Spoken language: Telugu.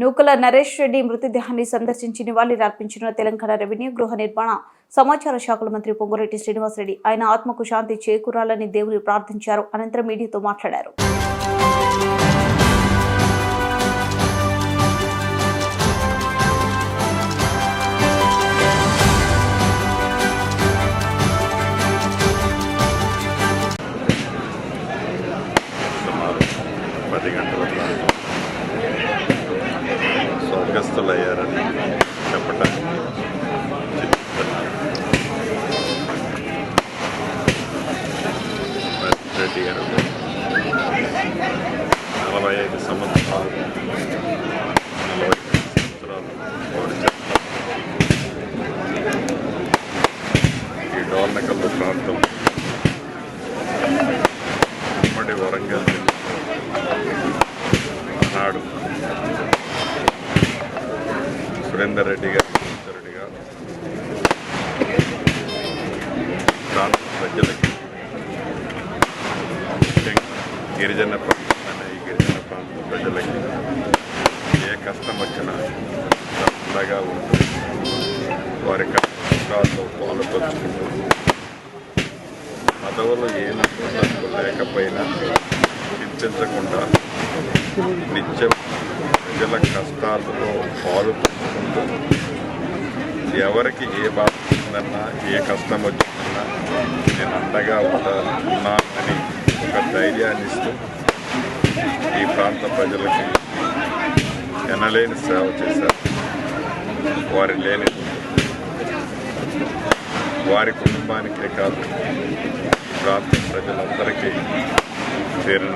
నూకల నరేష్ రెడ్డి మృతదేహాన్ని సందర్శించి నివాళులర్పించిన తెలంగాణ రెవెన్యూ గృహ నిర్మాణ సమాచార శాఖల మంత్రి పొంగురెడ్డి శ్రీనివాసరెడ్డి ఆయన ఆత్మకు శాంతి చేకూరాలని దేవుని ప్రార్థించారు. అనంతరం మీడియాతో మాట్లాడారు. పది గంటల ప్రాంతం స్వర్గస్థులయ్యారని చెప్పటానికి రెడ్డి గారు. నలభై ఐదు సంవత్సరాలు నలభై సంవత్సరాలు వారు ఈ డోర్నకల్లు ప్రాంతం ఉమ్మడి వరంగల్ జిల్లా. సురేందర్ రెడ్డి గారు రెడ్డిగా ప్రాంత ప్రజలకి ముఖ్యంగా గిరిజన ప్రాంతం ఈ గిరిజన ప్రాంత ప్రజలకి ఏ కష్టం వచ్చినా అండగా ఉంటుంది. వారి కష్టాల్లో పాలు పంచుకుంటూ పదవులు ఏ లేకపోయినా చింతించకుండా నిత్యం ప్రజల కష్టాలతో పాలు పంచుకుంటూ ఎవరికి ఏ బాధ ఉందన్నా ఏ కష్టం వచ్చిందన్నా నేను అండగా ఉన్నానని ఒక ధైర్యాన్ని ఇస్తూ ఈ ప్రాంత ప్రజలకి ఎనలేని సేవ చేశారు. వారి లేని వారి కుటుంబానికే కాదు ప్రాంత ప్రజలందరికీ చేరిన